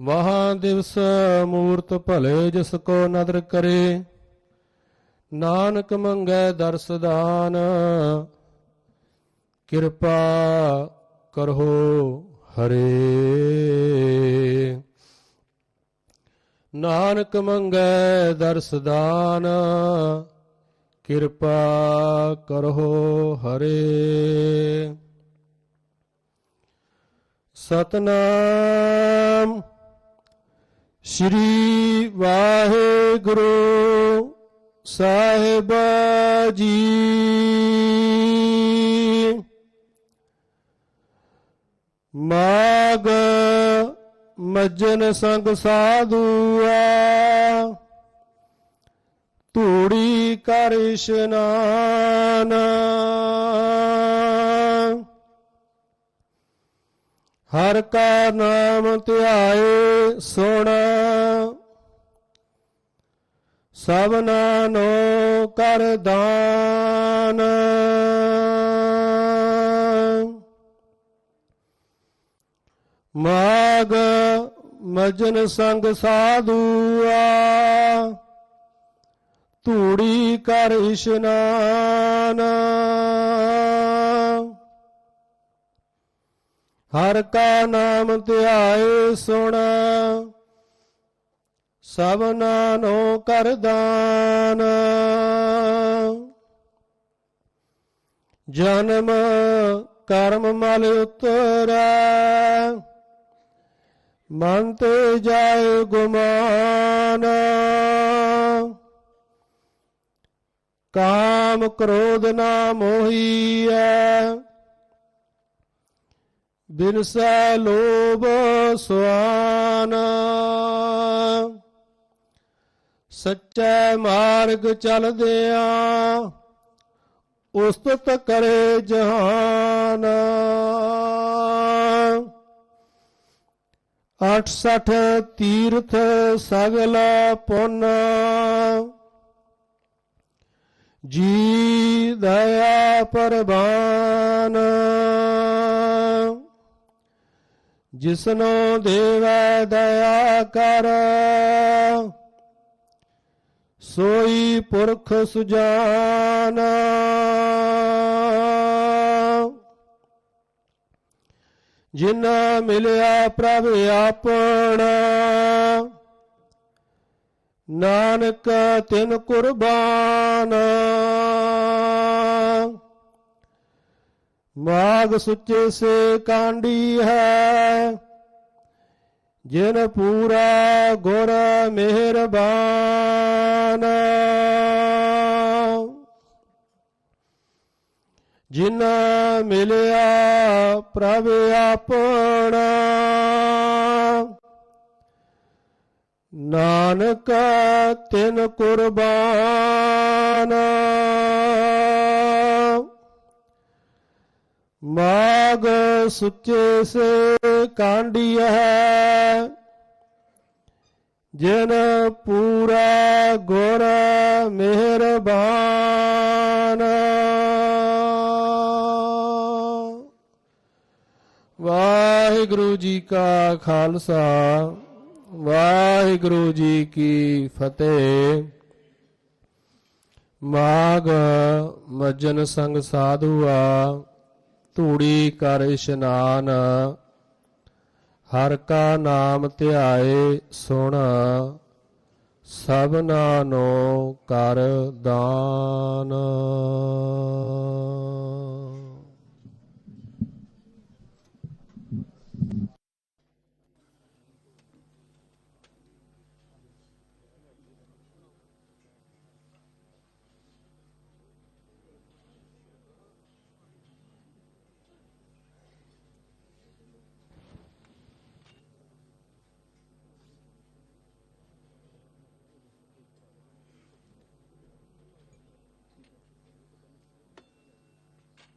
ਮਹਾ ਦਿਵਸ ਮੂਰਤ ਭਲੇ ਜਿਸ ਕੋ ਨਦਰ ਕਰੇ, ਨਾਨਕ ਮੰਗੈ ਦਰਸਦਾਨ ਕਿਰਪਾ ਕਰੋ ਹਰੇ। ਨਾਨਕ ਮੰਗੈ ਦਰਸਦਾਨ ਕਿਰਪਾ ਕਰੋ ਹਰੇ। ਸਤਨਾਮ। ਸ੍ਰੀ ਵਾਹਿਗੁਰੂ ਸਾਹਿਬ ਜੀ। ਮਾਗ ਮਜਨ ਸੰਗ ਸਾਧੂਆ, ਧੂੜੀ ਕਰ ਇਸ਼ਨਾਨ। ਹਰ ਕਾ ਨਾਮ ਧਿਆਏ ਸੁਣ ਸਭਨਾ ਨੋ ਕਰ ਦਾਨ। ਮਾਗ ਮਜਨ ਸੰਗ ਸਾਧੂਆ, ਧੂੜੀ ਕਰ ਇਸ਼ਨਾਨ। ਹਰ ਕਾ ਨਾਮ ਧਿਆਏ ਸੁਣਾ ਸਭਨਾ ਨੋ ਕਰ ਦਾਨ। ਜਨਮ ਕਰਮ ਮਲ ਉਤਰੈ ਮਨ ਤੇ ਜਾਏ ਗੁਮਾਨ। ਕਾਮ ਕ੍ਰੋਧ ਨਾ ਮੋਹੀਐ ਬਿਨਸੈ ਲੋਭ ਸੁਆਨ। ਸੱਚੇ ਮਾਰਗ ਚੱਲਦਿਆਂ ਉਸਤਤ ਕਰੇ ਜਹਾਨ। 68 ਤੀਰਥ ਸਗਲ ਪੁੰਨ। ਜੀ ਦਇਆ ਪਰਬਾਨ ਜਿਸਨੋ ਦੇਵੈ ਦਇਆ ਕਰ। ਸੋਈ ਪੁਰਖ ਸੁਜਾਨ। ਜਿਨਾ ਮਿਲਿਆ ਪ੍ਰਭ ਆਪਣਾ। ਨਾਨਕ ਤਿਨ ਕੁਰਬਾਨ। ਮਾਗ ਸੁੱਚੇ ਸੇ ਕਾਂਡੀ ਹੈ। ਜਿਨ ਪੂਰਾ ਗੁਰ ਮਿਹਰਬਾਨ। ਜਿਨ ਮਿਲਿਆ ਪ੍ਰਭ ਆਪਣਾ। ਨਾਨਕ ਤਿਨ ਕੁਰਬਾਨ। ਮਾਗ ਸੁੱਚੇ ਸੇ ਕਾਂਡੀ ਹੈ ਜਿਨ ਪੂਰਾ ਗੁਰ ਮਿਹਰਬਾਨ। ਵਾਹਿਗੁਰੂ ਜੀ ਕਾ ਖਾਲਸਾ, ਵਾਹਿਗੁਰੂ ਜੀ ਕੀ ਫਤਿਹ। ਮਾਗ ਮਜਨ ਸੰਗ ਸਾਧੂਆ, ਧੂੜੀ ਕਰ ਇਸ਼ਨਾਨ। ਹਰ ਕਾ ਨਾਮ ਧਿਆਏ ਸੁਣ ਸਭਨਾ ਨੂੰ ਕਰ ਦਾਨ।